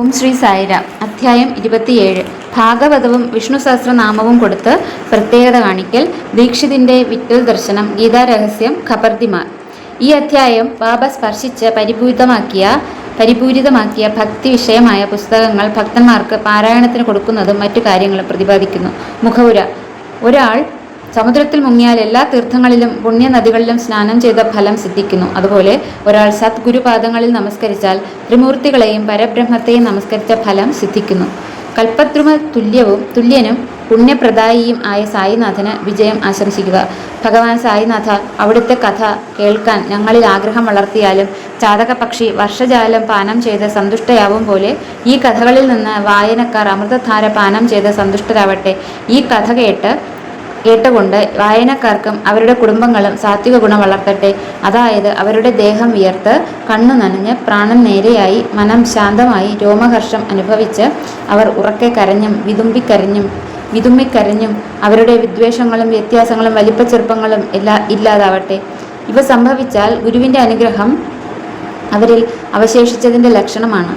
ഓം ശ്രീ സായിരാം. അധ്യായം ഇരുപത്തിയേഴ്. ഭാഗവതവും വിഷ്ണു സഹസ്രനാമവും കൊടുത്ത് പ്രത്യേകത കാണിക്കൽ ദീക്ഷിതിന്റെ വിറ്റൽ ദർശനം ഗീതാരഹസ്യം ഖബർദിമാർ. ഈ അധ്യായം ബാബ സ്പർശിച്ച് പരിപൂരിതമാക്കിയ പരിപൂരിതമാക്കിയ ഭക്തി വിഷയമായ പുസ്തകങ്ങൾ ഭക്തന്മാർക്ക് പാരായണത്തിന് കൊടുക്കുന്നതും മറ്റു കാര്യങ്ങളും പ്രതിപാദിക്കുന്നു. മുഖപുര. ഒരാൾ സമുദ്രത്തിൽ മുങ്ങിയാൽ എല്ലാ തീർത്ഥങ്ങളിലും പുണ്യനദികളിലും സ്നാനം ചെയ്ത ഫലം സിദ്ധിക്കുന്നു. അതുപോലെ ഒരാൾ സദ്ഗുരുപാദങ്ങളിൽ നമസ്കരിച്ചാൽ ത്രിമൂർത്തികളെയും പരബ്രഹ്മത്തെയും നമസ്കരിച്ച ഫലം സിദ്ധിക്കുന്നു. കൽപ്പദ്രുമ തുല്യവും തുല്യനും പുണ്യപ്രദായിയും ആയ സായിനാഥന് വിജയം ആശംസിക്കുക. ഭഗവാൻ സായിനാഥ അവിടുത്തെ കഥ കേൾക്കാൻ ഞങ്ങളിൽ ആഗ്രഹം വളർത്തിയാലും ചാതകപക്ഷി വർഷജാലം പാനം ചെയ്ത് സന്തുഷ്ടയാവും പോലെ ഈ കഥകളിൽ നിന്ന് വായനക്കാർ അമൃതധാര പാനം ചെയ്ത് സന്തുഷ്ടരാവട്ടെ. ഈ കഥ കേട്ട് കേട്ടുകൊണ്ട് വായനക്കാർക്കും അവരുടെ കുടുംബങ്ങളും സാത്വിക ഗുണം വളർത്തട്ടെ. അതായത് അവരുടെ ദേഹം വിയർത്ത് കണ്ണു നനഞ്ഞ് പ്രാണൻ നേരെയായി മനം ശാന്തമായി രോമഹർഷം അനുഭവിച്ച് അവർ ഉറക്കെ കരഞ്ഞും വിതുമ്പിക്കരഞ്ഞും വിതുമ്മിക്കരഞ്ഞും അവരുടെ വിദ്വേഷങ്ങളും വ്യത്യാസങ്ങളും വലിപ്പച്ചെറുപ്പങ്ങളും എല്ലാ ഇല്ലാതാവട്ടെ. ഇവ സംഭവിച്ചാൽ ഗുരുവിന്റെ അനുഗ്രഹം അവരിൽ അവശേഷിച്ചതിന്റെ ലക്ഷണമാണ്.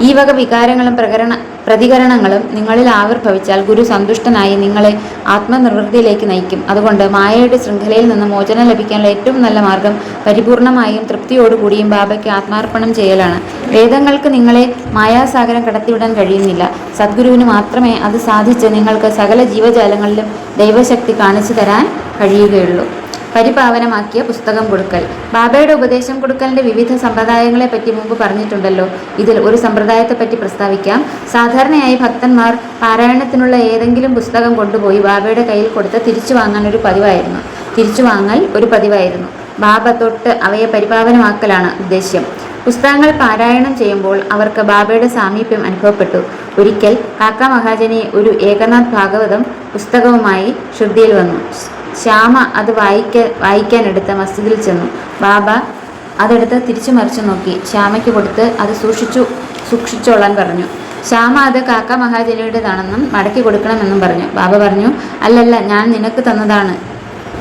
ഈ വക വികാരങ്ങളും പ്രകരണ പ്രതികരണങ്ങളും നിങ്ങളിൽ ആവിർഭവിച്ചാൽ ഗുരു സന്തുഷ്ടനായി നിങ്ങളെ ആത്മനിർവൃത്തിയിലേക്ക് നയിക്കും. അതുകൊണ്ട് മായയുടെ ശൃംഖലയിൽ നിന്ന് മോചനം ലഭിക്കാനുള്ള ഏറ്റവും നല്ല മാർഗം പരിപൂർണമായും തൃപ്തിയോടുകൂടിയും ബാബയ്ക്ക് ആത്മാർപ്പണം ചെയ്യലാണ്. വേദങ്ങൾക്ക് നിങ്ങളെ മായാസാഗരം കടത്തിവിടാൻ കഴിയുന്നില്ല. സദ്ഗുരുവിന് മാത്രമേ അത് സാധിച്ച് നിങ്ങൾക്ക് സകല ജീവജാലങ്ങളിലും ദൈവശക്തി കാണിച്ചു തരാൻ കഴിയുകയുള്ളൂ. പരിപാവനമാക്കിയ പുസ്തകം കൊടുക്കൽ. ബാബയുടെ ഉപദേശം കൊടുക്കലിന്റെ വിവിധ സമ്പ്രദായങ്ങളെ പറ്റി മുമ്പ് പറഞ്ഞിട്ടുണ്ടല്ലോ. ഇതിൽ ഒരു സമ്പ്രദായത്തെ പറ്റി പ്രസ്താവിക്കാം. സാധാരണയായി ഭക്തന്മാർ പാരായണത്തിനുള്ള ഏതെങ്കിലും പുസ്തകം കൊണ്ടുപോയി ബാബയുടെ കയ്യിൽ കൊടുത്ത് തിരിച്ചു വാങ്ങാൻ ഒരു പതിവായിരുന്നു. തിരിച്ചു വാങ്ങൽ ഒരു പതിവായിരുന്നു. ബാബ തൊട്ട് അവയെ പരിപാവനമാക്കലാണ് ഉദ്ദേശ്യം. പുസ്തകങ്ങൾ പാരായണം ചെയ്യുമ്പോൾ അവർക്ക് ബാബയുടെ സാമീപ്യം അനുഭവപ്പെട്ടു. ഒരിക്കൽ കാക്ക മഹാജനെ ഒരു ഏകനാഥ് ഭാഗവതം പുസ്തകവുമായി ശ്രദ്ധയിൽ വന്നു. ശ്യാമ അത് വായിക്ക വായിക്കാനെടുത്ത് മസ്ജിദിൽ ചെന്നു. ബാബ അതെടുത്ത് തിരിച്ചു മറിച്ചു നോക്കി. ശ്യാമയ്ക്ക് കൊടുത്ത് അത് സൂക്ഷിച്ചു സൂക്ഷിച്ചോളാൻ പറഞ്ഞു. ശ്യാമ അത് കാക്ക മഹാജനിയുടേതാണെന്നും മടക്കി കൊടുക്കണമെന്നും പറഞ്ഞു. ബാബ പറഞ്ഞു അല്ലല്ല ഞാൻ നിനക്ക് തന്നതാണ്.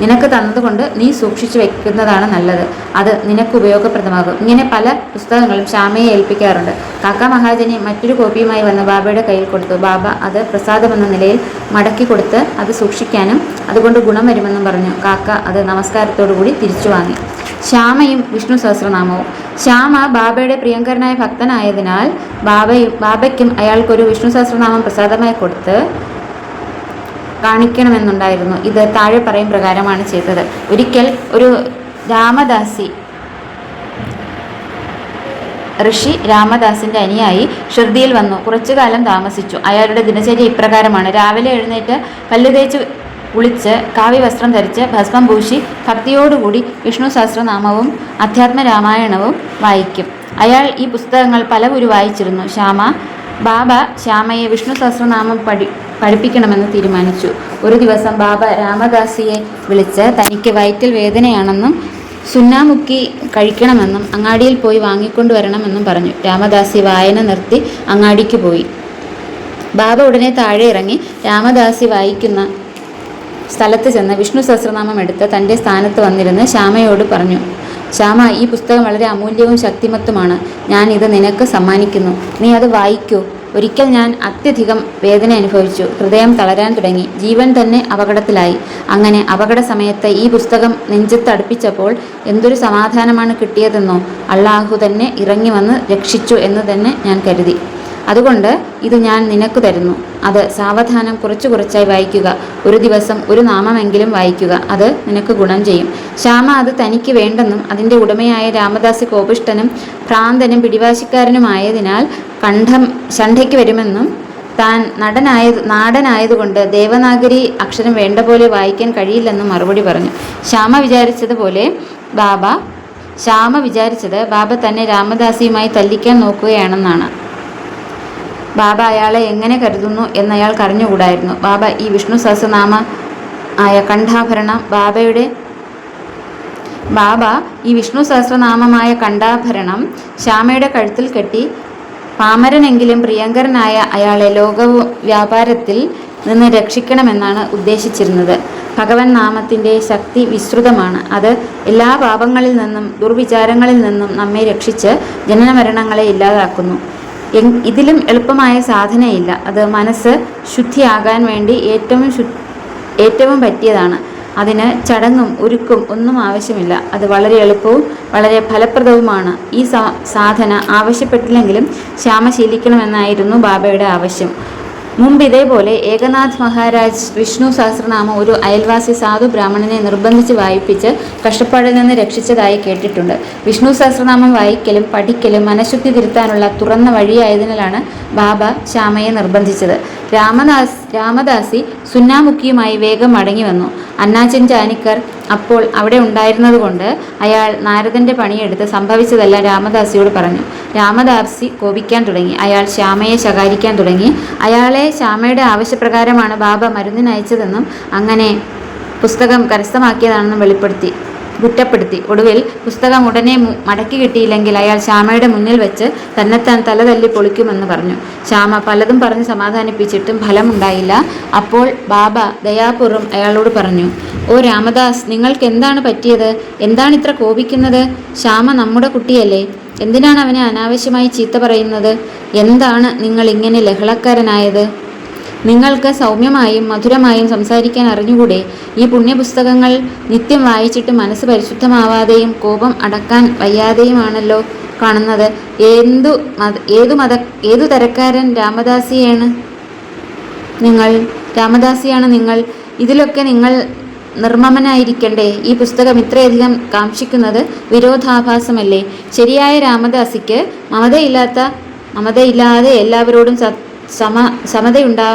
നിനക്ക് തന്നതുകൊണ്ട് നീ സൂക്ഷിച്ചു വെക്കുന്നതാണ് നല്ലത്. അത് നിനക്ക് ഉപയോഗപ്രദമാകും. ഇങ്ങനെ പല പുസ്തകങ്ങളും ശ്യാമയെ ഏൽപ്പിക്കാറുണ്ട്. കാക്ക മഹാജനി മറ്റൊരു കോപ്പിയുമായി വന്ന് ബാബയുടെ കയ്യിൽ കൊടുത്തു. ബാബ അത് പ്രസാദമെന്ന നിലയിൽ മടക്കി കൊടുത്ത് അത് സൂക്ഷിക്കാനും അതുകൊണ്ട് ഗുണം വരുമെന്നും പറഞ്ഞു. കാക്ക അത് നമസ്കാരത്തോടുകൂടി തിരിച്ചു വാങ്ങി. ശ്യാമയും വിഷ്ണു സഹസ്രനാമവും. ശ്യാമ ബാബയുടെ പ്രിയങ്കരനായ ഭക്തനായതിനാൽ ബാബയും ബാബയ്ക്കും അയാൾക്കൊരു വിഷ്ണു സഹസ്രനാമം പ്രസാദമായി കൊടുത്ത് കാണിക്കണമെന്നുണ്ടായിരുന്നു. ഇത് താഴെ പറയും പ്രകാരമാണ് ചെയ്തത്. ഒരിക്കൽ ഒരു രാമദാസി ഋഷി രാമദാസിന്റെ അനിയായി ഷിർദിയിൽ വന്നു. കുറച്ചു കാലം താമസിച്ചു. അയാളുടെ ദിനചര്യ ഇപ്രകാരമാണ്. രാവിലെ എഴുന്നേറ്റ് പല്ലു തേച്ച് കുളിച്ച് കാവ്യവസ്ത്രം ധരിച്ച് ഭസ്മം പൂശി ഭക്തിയോടുകൂടി വിഷ്ണു സഹസ്രനാമവും അധ്യാത്മ രാമായണവും വായിക്കും. അയാൾ ഈ പുസ്തകങ്ങൾ പല ഗുരു വായിച്ചിരുന്നു. ശ്യാമ ബാബ ശ്യാമയെ വിഷ്ണു സഹസ്രനാമം പഠി പഠിപ്പിക്കണമെന്ന് തീരുമാനിച്ചു. ഒരു ദിവസം ബാബ രാമദാസിയെ വിളിച്ച് തനിക്ക് വയറ്റിൽ വേദനയാണെന്നും സുന്നാമുക്കി കഴിക്കണമെന്നും അങ്ങാടിയിൽ പോയി വാങ്ങിക്കൊണ്ടുവരണമെന്നും പറഞ്ഞു. രാമദാസി വായന നിർത്തി അങ്ങാടിക്ക് പോയി. ബാബ ഉടനെ താഴെ ഇറങ്ങി രാമദാസി വായിക്കുന്ന സ്ഥലത്ത് ചെന്ന് വിഷ്ണു സഹസ്രനാമം എടുത്ത് തന്റെ സ്ഥാനത്ത് വന്നിരുന്ന് ശ്യാമയോട് പറഞ്ഞു ശ്യാമ ഈ പുസ്തകം വളരെ അമൂല്യവും ശക്തിമത്തുമാണ്. ഞാൻ ഇത് നിനക്ക് സമ്മാനിക്കുന്നു. നീ അത് വായിക്കൂ. ഒരിക്കൽ ഞാൻ അത്യധികം വേദന അനുഭവിച്ചു. ഹൃദയം തളരാൻ തുടങ്ങി. ജീവൻ തന്നെ അപകടത്തിലായി. അങ്ങനെ അപകട സമയത്ത് ഈ പുസ്തകം നെഞ്ചത്ത് അടുപ്പിച്ചപ്പോൾ എന്തൊരു സമാധാനമാണ് കിട്ടിയതെന്നോ. അള്ളാഹു തന്നെ ഇറങ്ങി വന്ന് രക്ഷിച്ചു എന്ന് തന്നെ ഞാൻ കരുതി. അതുകൊണ്ട് ഇത് ഞാൻ നിനക്ക് തരുന്നു. അത് സാവധാനം കുറച്ചു കുറച്ചായി വായിക്കുക. ഒരു ദിവസം ഒരു നാമമെങ്കിലും വായിക്കുക. അത് നിനക്ക് ഗുണം ചെയ്യും. ശ്യാമ അത് തനിക്ക് വേണ്ടെന്നും അതിന്റെ ഉടമയായ രാമദാസ് കോപിഷ്ടനും ഭ്രാന്തനും പിടിവാശിക്കാരനുമായതിനാൽ കണ്ഠം ശണ്ഠയ്ക്ക് വരുമെന്നും താൻ നടനായത് നാടനായതുകൊണ്ട് ദേവനാഗരി അക്ഷരം വേണ്ട പോലെ വായിക്കാൻ കഴിയില്ലെന്നും മറുപടി പറഞ്ഞു. ശ്യാമ വിചാരിച്ചതുപോലെ ബാബ ശ്യാമ വിചാരിച്ചത് ബാബ തന്നെ രാമദാസിയുമായി തല്ലിക്കാൻ നോക്കുകയാണെന്നാണ്. ബാബ അയാളെ എങ്ങനെ കരുതുന്നു എന്നയാൾ കറിഞ്ഞുകൂടായിരുന്നു ബാബ ഈ വിഷ്ണു സഹസ്രനാമ ആയ കണ്ഠാഭരണം ബാബയുടെ ബാബ ഈ വിഷ്ണു സഹസ്രനാമമായ കണ്ഠാഭരണം ശ്യാമയുടെ കഴുത്തിൽ കെട്ടി പാമരനെങ്കിലും പ്രിയങ്കരനായ അയാളെ ലോക വ്യാപാരത്തിൽ നിന്ന് രക്ഷിക്കണമെന്നാണ് ഉദ്ദേശിച്ചിരുന്നത്. ഭഗവൻ നാമത്തിന്റെ ശക്തി വിസ്തൃതമാണ്. അത് എല്ലാ പാപങ്ങളിൽ നിന്നും ദുർവിചാരങ്ങളിൽ നിന്നും നമ്മെ രക്ഷിച്ച് ജനനമരണങ്ങളെ ഇല്ലാതാക്കുന്നു. ഇതിലും എളുപ്പമായ സാധനയില്ല. അത് മനസ്സ് ശുദ്ധിയാകാൻ വേണ്ടി ഏറ്റവും ഏറ്റവും പറ്റിയതാണ്. അതിന് ചടങ്ങും ഒരുക്കും ഒന്നും ആവശ്യമില്ല. അത് വളരെ എളുപ്പവും വളരെ ഫലപ്രദവുമാണ്. ഈ സാധന ആവശ്യപ്പെട്ടില്ലെങ്കിലും ശ്യാമ ശീലിക്കണമെന്നായിരുന്നു ബാബയുടെ ആവശ്യം. മുമ്പ് ഇതേപോലെ ഏകനാഥ് മഹാരാജ് വിഷ്ണു സഹസ്രനാമം ഒരു അയൽവാസി സാധു ബ്രാഹ്മണനെ നിർബന്ധിച്ച് വായിപ്പിച്ച് കഷ്ടപ്പാടിൽ നിന്ന് രക്ഷിച്ചതായി കേട്ടിട്ടുണ്ട്. വിഷ്ണു സഹസ്രനാമം വായിക്കലും പഠിക്കലും മനഃശുദ്ധി തിരുത്താനുള്ള തുറന്ന വഴിയായതിനാലാണ് ബാബ ശ്യാമയെ നിർബന്ധിച്ചത്. രാമദാസ് രാമദാസി സുന്നാമുഖിയുമായി വേഗം മടങ്ങി വന്നു. അന്നാചൻ ചാനിക്കർ അപ്പോൾ അവിടെ ഉണ്ടായിരുന്നതുകൊണ്ട് അയാൾ നാരദന്റെ പണിയെടുത്ത് സംഭവിച്ചതെല്ലാം രാമദാസിയോട് പറഞ്ഞു. രാമദാസി കോപിക്കാൻ തുടങ്ങി. അയാൾ ശ്യാമയെ ശകാരിക്കാൻ തുടങ്ങി. അയാളെ ശ്യാമയുടെ ആവശ്യപ്രകാരമാണ് ബാബ മരുന്നിനയച്ചതെന്നും അങ്ങനെ പുസ്തകം കരസ്ഥമാക്കിയതാണെന്നും വെളിപ്പെടുത്തി. കുറ്റപ്പെടുത്തി. ഒടുവിൽ പുസ്തകം ഉടനെ മടക്കി കിട്ടിയില്ലെങ്കിൽ അയാൾ ശ്യാമയുടെ മുന്നിൽ വെച്ച് തന്നെത്താൻ തലതല്ലി പൊളിക്കുമെന്ന് പറഞ്ഞു. ശ്യാമ പലതും പറഞ്ഞ് സമാധാനിപ്പിച്ചിട്ടും ഫലമുണ്ടായില്ല. അപ്പോൾ ബാബ ദയാപൂർവം അയാളോട് പറഞ്ഞു ഓ രാമദാസ് നിങ്ങൾക്ക് എന്താണ് പറ്റിയത്? എന്താണ് ഇത്ര കോപിക്കുന്നത്? ശ്യാമ നമ്മുടെ കുട്ടിയല്ലേ. എന്തിനാണ് അവനെ അനാവശ്യമായി ചീത്ത പറയുന്നത്? എന്താണ് നിങ്ങൾ ഇങ്ങനെ ലഹളക്കാരനായത്? നിങ്ങൾക്ക് സൗമ്യമായും മധുരമായും സംസാരിക്കാൻ അറിഞ്ഞുകൂടെ? ഈ പുണ്യപുസ്തകങ്ങൾ നിത്യം വായിച്ചിട്ട് മനസ്സ് പരിശുദ്ധമാവാതെയും കോപം അടക്കാൻ വയ്യാതെയുമാണല്ലോ കാണുന്നത്. എന്തു മത ഏതു മത ഏതു തരക്കാരൻ രാമദാസിയാണ് നിങ്ങൾ? രാമദാസിയാണ് നിങ്ങൾ. ഇതിലൊക്കെ നിങ്ങൾ നിർമ്മമനായിരിക്കണ്ടേ? ഈ പുസ്തകം ഇത്രയധികം കാക്ഷിക്കുന്നത് വിരോധാഭാസമല്ലേ? ശരിയായ രാമദാസിക്ക് മമതയില്ലാത്ത മമതയില്ലാതെ എല്ലാവരോടും സ- സമ സമതയുണ്ടാ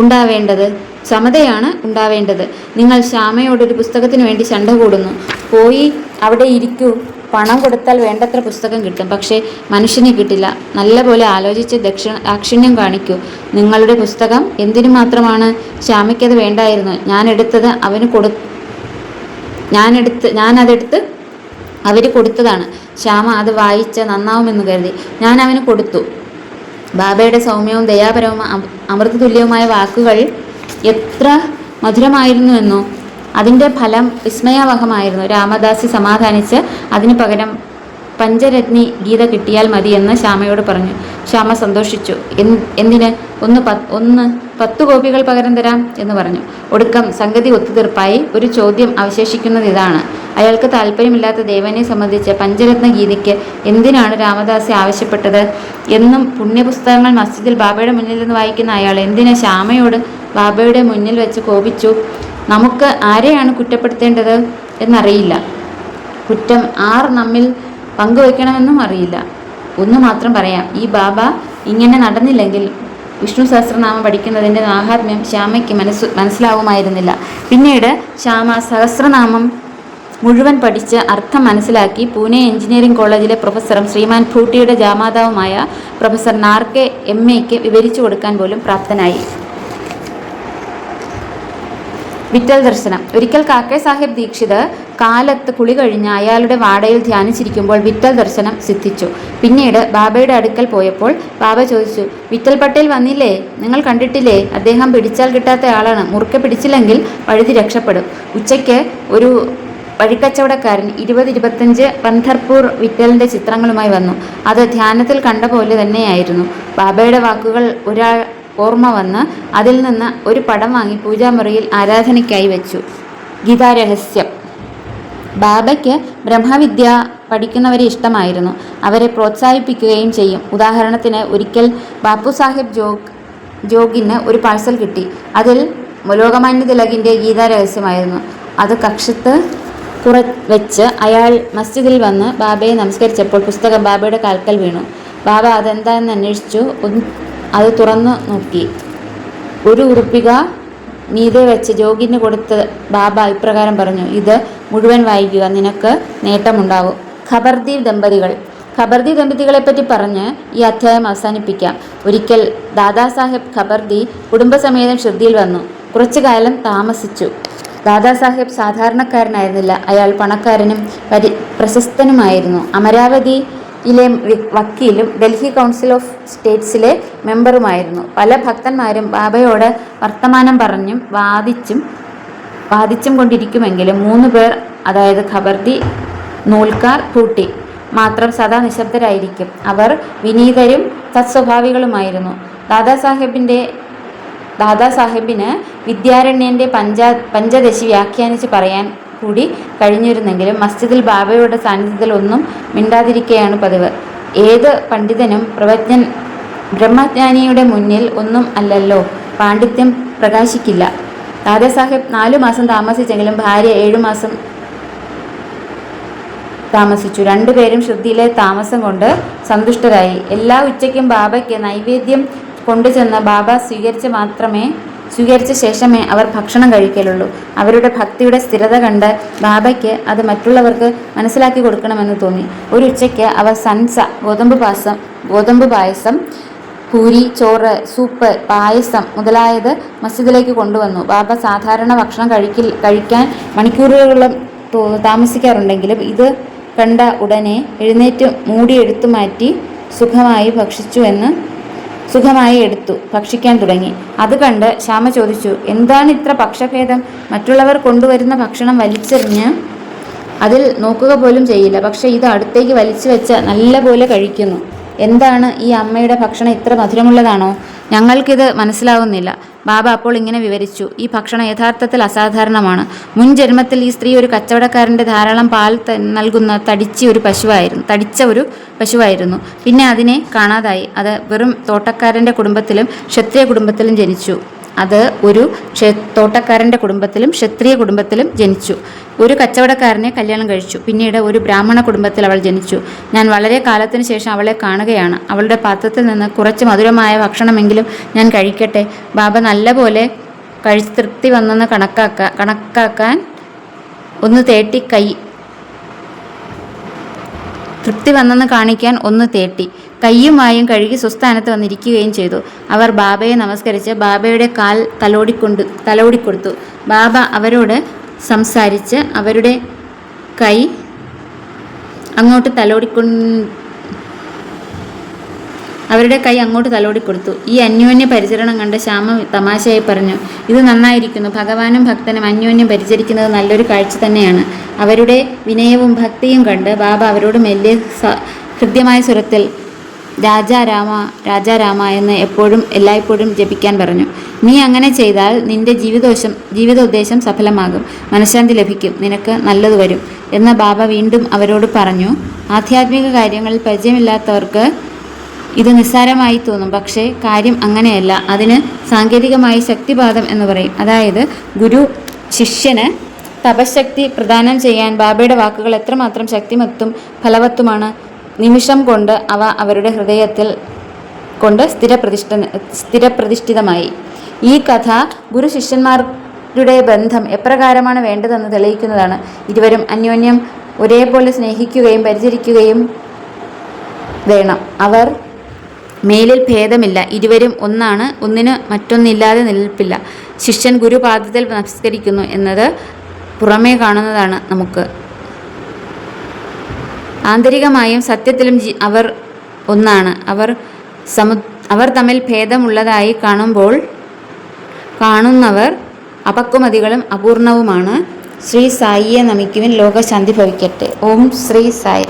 ഉണ്ടാവേണ്ടത്. സമതയാണ് ഉണ്ടാവേണ്ടത്. നിങ്ങൾ ശ്യാമയോടൊരു പുസ്തകത്തിന് വേണ്ടി ചണ്ട കൂടുന്നു. പോയി അവിടെ ഇരിക്കൂ. പണം കൊടുത്താൽ വേണ്ടത്ര പുസ്തകം കിട്ടും. പക്ഷേ മനുഷ്യനെ കിട്ടില്ല. നല്ലപോലെ ആലോചിച്ച് ദക്ഷിണ ദാക്ഷിണ്യം കാണിക്കൂ. നിങ്ങളുടെ പുസ്തകം എന്തിനു മാത്രമാണ് ശ്യാമയ്ക്കത് വേണ്ടായിരുന്നു? ഞാൻ എടുത്തത് അവന് കൊടു ഞാനെടുത്ത് ഞാനതെടുത്ത് അവർ കൊടുത്തതാണ്. ശ്യാമ അത് വായിച്ച് നന്നാവുമെന്ന് കരുതി. ഞാൻ അവന് കൊടുത്തു. ബാബയുടെ സൗമ്യവും ദയാപരവും അമൃത അമൃതതുല്യവുമായ വാക്കുകൾ എത്ര മധുരമായിരുന്നുവെന്നോ അതിന്റെ ഫലം വിസ്മയാവഹമായിരുന്നു. രാമദാസി സമാധാനിച്ച് അതിനു പകരം പഞ്ചരത്നി ഗീത കിട്ടിയാൽ മതി ശ്യാമയോട് പറഞ്ഞു. ശ്യാമ സന്തോഷിച്ചു. "എന്ത്- എന്തിന്? ഒന്ന് ഒന്ന് പത്തു കോപ്പികൾ പകരം തരാം എന്ന് പറഞ്ഞു. ഒടുക്കം സംഗതി ഒത്തുതീർപ്പായി ഒരു ചോദ്യം അവശേഷിക്കുന്നത് ഇതാണ്. അയാൾക്ക് താല്പര്യമില്ലാത്ത ദേവനെ സംബന്ധിച്ച പഞ്ചരത്ന ഗീതയ്ക്ക് എന്തിനാണ് രാമദാസ് ആവശ്യപ്പെട്ടത്? എന്നും പുണ്യപുസ്തകങ്ങൾ മസ്ജിദിൽ ബാബയുടെ മുന്നിൽ നിന്ന് വായിക്കുന്ന അയാൾ എന്തിനെ ശ്യാമയോട് ബാബയുടെ മുന്നിൽ വെച്ച് കോപിച്ചു? നമുക്ക് ആരെയാണ് കുറ്റപ്പെടുത്തേണ്ടത് എന്നറിയില്ല. കുറ്റം ആർ നമ്മിൽ പങ്കുവെക്കണമെന്നും അറിയില്ല. ഒന്ന് മാത്രം പറയാം ഈ ബാബ ഇങ്ങനെ നടന്നില്ലെങ്കിൽ വിഷ്ണു സഹസ്രനാമം പഠിക്കുന്നതിന്റെ മാഹാത്മ്യം ശ്യാമയ്ക്ക് മനസ്സ് മനസ്സിലാവുമായിരുന്നില്ല. പിന്നീട് ശ്യാമ സഹസ്രനാമം മുഴുവൻ പഠിച്ച് അർത്ഥം മനസ്സിലാക്കി പൂനെ എഞ്ചിനീയറിംഗ് കോളേജിലെ പ്രൊഫസറും ശ്രീമാൻ ഭൂട്ടിയുടെ ജാമാതാവുമായ പ്രൊഫസർ നാർക്കെ എം എക്ക് വിവരിച്ചു കൊടുക്കാൻ പോലും പ്രാപ്തനായി. വിറ്റൽ ദർശനം. ഒരിക്കൽ കാക്കെ സാഹിബ് ദീക്ഷിത് കാലത്ത് കുളി കഴിഞ്ഞ് അയാളുടെ വാടയിൽ ധ്യാനിച്ചിരിക്കുമ്പോൾ വിറ്റൽ ദർശനം സിദ്ധിച്ചു. പിന്നീട് ബാബയുടെ അടുക്കൽ പോയപ്പോൾ ബാബ ചോദിച്ചു വിറ്റൽ പട്ടേൽ വന്നില്ലേ? നിങ്ങൾ കണ്ടിട്ടില്ലേ? അദ്ദേഹം പിടിച്ചാൽ കിട്ടാത്ത ആളാണ്. മുറുക്കെ പിടിച്ചില്ലെങ്കിൽ വഴുതി രക്ഷപ്പെടും. ഉച്ചയ്ക്ക് ഒരു വഴിക്കച്ചവടക്കാരൻ ഇരുപത് ഇരുപത്തഞ്ച് പന്ധർപൂർ വിറ്റലിന്റെ ചിത്രങ്ങളുമായി വന്നു. അത് ധ്യാനത്തിൽ കണ്ട പോലെ തന്നെയായിരുന്നു. ബാബയുടെ വാക്കുകൾ ഒരാൾ ഓർമ്മ വന്ന് അതിൽ നിന്ന് ഒരു പടം വാങ്ങി പൂജാമുറിയിൽ ആരാധനയ്ക്കായി വെച്ചു. ഗീതാരഹസ്യം. ബാബയ്ക്ക് ബ്രഹ്മവിദ്യ പഠിക്കുന്നവരെ ഇഷ്ടമായിരുന്നു. അവരെ പ്രോത്സാഹിപ്പിക്കുകയും ചെയ്യും. ഉദാഹരണത്തിന് ഒരിക്കൽ ബാപ്പു സാഹിബ് ജോഗ് ജോഗിന് ഒരു പാഴ്സൽ കിട്ടി. അതിൽ ലോകമാന്യ തിലകിന്റെ ഗീതാരഹസ്യമായിരുന്നു. അത് കക്ഷത്ത് കുറ വെച്ച് അയാൾ മസ്ജിദിൽ വന്ന് ബാബയെ നമസ്കരിച്ചപ്പോൾ പുസ്തകം ബാബയുടെ കാൽക്കൽ വീണു. ബാബ അതെന്താണെന്ന് അന്വേഷിച്ചു. അത് തുറന്നു നോക്കി. ഒരു ഉറുപ്പിക മീതെ വെച്ച് ജോഗിന് കൊടുത്ത് ബാബ ഇപ്രകാരം പറഞ്ഞു ഇത് മുഴുവൻ വായിക്കുക നിനക്ക് നേട്ടമുണ്ടാകും. ഖബർദീപ് ദമ്പതികൾ. ഖബർദി ദമ്പതികളെപ്പറ്റി പറഞ്ഞ് ഈ അധ്യായം അവസാനിപ്പിക്കാം. ഒരിക്കൽ ദാദാസാഹേബ് ഖബർദി കുടുംബസമേതം ശ്രദ്ധയിൽ വന്നു. കുറച്ചു കാലം താമസിച്ചു. ദാദാസാഹേബ് സാധാരണക്കാരനായിരുന്നില്ല. അയാൾ പണക്കാരനും പരി പ്രശസ്തനുമായിരുന്നു. അമരാവതിയിലെ വി- വക്കീലും ഡൽഹി കൗൺസിൽ ഓഫ് സ്റ്റേറ്റ്സിലെ മെമ്പറുമായിരുന്നു. പല ഭക്തന്മാരും ബാബയോട് വർത്തമാനം പറഞ്ഞും വാദിച്ചും വാദിച്ചും കൊണ്ടിരിക്കുമെങ്കിലും മൂന്ന് പേർ അതായത് ഖബർദി നൂൽക്കാർ പൂട്ടി മാത്രം സദാ നിശബ്ദരായിരിക്കും. അവർ വിനീതരും സത്സ്വഭാവികളുമായിരുന്നു. ദാദാസാഹേബിന്റെ ദാദാസാഹേബിന് വിദ്യാരണ്യന്റെ പഞ്ചാ പഞ്ചദശി വ്യാഖ്യാനിച്ച് പറയാൻ കൂടി കഴിഞ്ഞിരുന്നെങ്കിലും മസ്ജിദിൽ ബാബയുടെ സാന്നിധ്യത്തിൽ ഒന്നും മിണ്ടാതിരിക്കുകയാണ് പതിവ്. ഏത് പണ്ഡിതനും പ്രവജ്ഞൻ ബ്രഹ്മജ്ഞാനിയുടെ മുന്നിൽ ഒന്നും അല്ലല്ലോ പാണ്ഡിത്യം പ്രകാശിക്കില്ല. ദാദാസാഹേബ് നാലു മാസം താമസിച്ചെങ്കിലും ഭാര്യ ഏഴു മാസം താമസിച്ചു. രണ്ടുപേരും ശുദ്ധിയിലെ താമസം കൊണ്ട് സന്തുഷ്ടരായി. എല്ലാ ഉച്ചയ്ക്കും ബാബയ്ക്ക് നൈവേദ്യം കൊണ്ടുചെന്ന് ബാബ സ്വീകരിച്ച് മാത്രമേ സ്വീകരിച്ച ശേഷമേ അവർ ഭക്ഷണം കഴിക്കലുള്ളൂ. അവരുടെ ഭക്തിയുടെ സ്ഥിരത കണ്ട് ബാബയ്ക്ക് അത് മറ്റുള്ളവർക്ക് മനസ്സിലാക്കി കൊടുക്കണമെന്ന് തോന്നി. ഒരു ഉച്ചയ്ക്ക് അവർ സൻസ ഗോതമ്പ് പാസം ഗോതമ്പ് പായസം പൂരി ചോറ് സൂപ്പ് പായസം മുതലായത് മസ്ജിദിലേക്ക് കൊണ്ടുവന്നു. ബാബ സാധാരണ ഭക്ഷണം കഴിക്കിൽ കഴിക്കാൻ മണിക്കൂറുകളോളം താമസിക്കാറുണ്ടെങ്കിലും ഇത് കണ്ട ഉടനെ എഴുന്നേറ്റ് മൂടി എടുത്തു മാറ്റി സുഖമായി ഭക്ഷിച്ചു എന്ന് സുഖമായി എടുത്തു ഭക്ഷിക്കാൻ തുടങ്ങി. അത് കണ്ട് ശ്യാമ ചോദിച്ചു എന്താണ് ഇത്ര പക്ഷഭേദം? മറ്റുള്ളവർ കൊണ്ടുവരുന്ന ഭക്ഷണം വലിച്ചെറിഞ്ഞ് അതിൽ നോക്കുക പോലും ചെയ്യില്ല. പക്ഷേ ഇത് അടുത്തേക്ക് വലിച്ചു വെച്ച നല്ല പോലെ കഴിക്കുന്നു. എന്താണ് ഈ അമ്മയുടെ ഭക്ഷണം ഇത്ര മധുരമുള്ളതാണോ? ഞങ്ങൾക്കിത് മനസ്സിലാവുന്നില്ല. ബാബ അപ്പോൾ ഇങ്ങനെ വിവരിച്ചു. ഈ ഭക്ഷണം യഥാർത്ഥത്തിൽ അസാധാരണമാണ്. മുൻ ജന്മത്തിൽ ഈ സ്ത്രീ ഒരു കച്ചവടക്കാരന്റെ ധാരാളം പാൽ നൽകുന്ന തടിച്ച ഒരു പശുവായിരുന്നു തടിച്ച ഒരു പശുവായിരുന്നു. പിന്നെ അതിനെ കാണാതായി. അത് വെറും തോട്ടക്കാരന്റെ കുടുംബത്തിലും ക്ഷത്രിയ കുടുംബത്തിലും ജനിച്ചു. അത് ഒരു തോട്ടക്കാരന്റെ കുടുംബത്തിലും ക്ഷത്രിയ കുടുംബത്തിലും ജനിച്ചു. ഒരു കച്ചവടക്കാരനെ കല്യാണം കഴിച്ചു. പിന്നീട് ഒരു ബ്രാഹ്മണ കുടുംബത്തിൽ അവൾ ജനിച്ചു. ഞാൻ വളരെ കാലത്തിന് ശേഷം അവളെ കാണുകയാണ്. അവളുടെ പാത്രത്തിൽ നിന്ന് കുറച്ച് മധുരമായ ഭക്ഷണമെങ്കിലും ഞാൻ കഴിക്കട്ടെ. ബാബ നല്ലപോലെ കഴിച്ച് തൃപ്തി വന്നെന്ന് കണക്കാക്ക കണക്കാക്കാൻ ഒന്ന് തേട്ടി കൈ. തൃപ്തി വന്നെന്ന് കാണിക്കാൻ ഒന്ന് തേട്ടി. കയ്യുമായും കഴുകി സ്വസ്ഥാനത്ത് വന്നിരിക്കുകയും ചെയ്തു. അവർ ബാബയെ നമസ്കരിച്ച് ബാബയുടെ കാൽ തലോടിക്കൊണ്ട് തലോടിക്കൊടുത്തു. ബാബ അവരോട് സംസാരിച്ച് അവരുടെ കൈ അങ്ങോട്ട് തലോടിക്കൊ അവരുടെ കൈ അങ്ങോട്ട് തലോടിക്കൊടുത്തു. ഈ അന്യോന്യ പരിചരണം കണ്ട് ശ്യാമ തമാശയായി പറഞ്ഞു ഇത് നന്നായിരിക്കുന്നു. ഭഗവാനും ഭക്തനും അന്യോന്യം പരിചരിക്കുന്നത് നല്ലൊരു കാഴ്ച തന്നെയാണ്. അവരുടെ വിനയവും ഭക്തിയും കണ്ട് ബാബ അവരോട് മെല്ലെ ഹൃദ്യമായ സ്വരത്തിൽ രാജാരാമ രാജാരാമ എന്ന് എപ്പോഴും എല്ലായ്പ്പോഴും ജപിക്കാൻ പറഞ്ഞു. നീ അങ്ങനെ ചെയ്താൽ നിന്റെ ജീവിതോശം ജീവിതോദ്ദേശം സഫലമാകും. മനഃശാന്തി ലഭിക്കും. നിനക്ക് നല്ലത് വരും. എന്ന് ബാബ വീണ്ടും അവരോട് പറഞ്ഞു. ആധ്യാത്മിക കാര്യങ്ങളിൽ പരിചയമില്ലാത്തവർക്ക് ഇത് നിസ്സാരമായി തോന്നും. പക്ഷേ കാര്യം അങ്ങനെയല്ല. അതിന് സാങ്കേതികമായി ശക്തിപാതം എന്ന് പറയും. അതായത് ഗുരു ശിഷ്യന് തപശക്തി പ്രദാനം ചെയ്യാൻ ബാബയുടെ വാക്കുകൾ എത്രമാത്രം ശക്തിമത്തും ഫലവത്തുമാണ് നിമിഷം കൊണ്ട് അവ അവരുടെ ഹൃദയത്തിൽ കൊണ്ട് സ്ഥിരപ്രതിഷ്ഠ സ്ഥിരപ്രതിഷ്ഠിതമായി. ഈ കഥ ഗുരു ശിഷ്യന്മാരുടെ ബന്ധം എപ്രകാരമാണ് വേണ്ടതെന്ന് തെളിയിക്കുന്നതാണ്. ഇരുവരും അന്യോന്യം ഒരേപോലെ സ്നേഹിക്കുകയും പരിചരിക്കുകയും വേണം. അവർ മേലിൽ ഭേദമില്ല. ഇരുവരും ഒന്നാണ് ഒന്നിന് മറ്റൊന്നില്ലാതെ നിലനിൽപ്പില്ല. ശിഷ്യൻ ഗുരുപാദത്തിൽ നമസ്കരിക്കുന്നു എന്നത് പുറമേ കാണുന്നതാണ് നമുക്ക്. ആന്തരികമായും സത്യത്തിലും അവർ ഒന്നാണ്. അവർ സമു അവർ തമ്മിൽ ഭേദമുള്ളതായി കാണുമ്പോൾ കാണുന്നവർ അപക്വമതികളും അപൂർണവുമാണ്. ശ്രീ സായിയെ നമിക്കുവിൻ ലോകശാന്തി ഭവിക്കട്ടെ. ഓം ശ്രീ സായി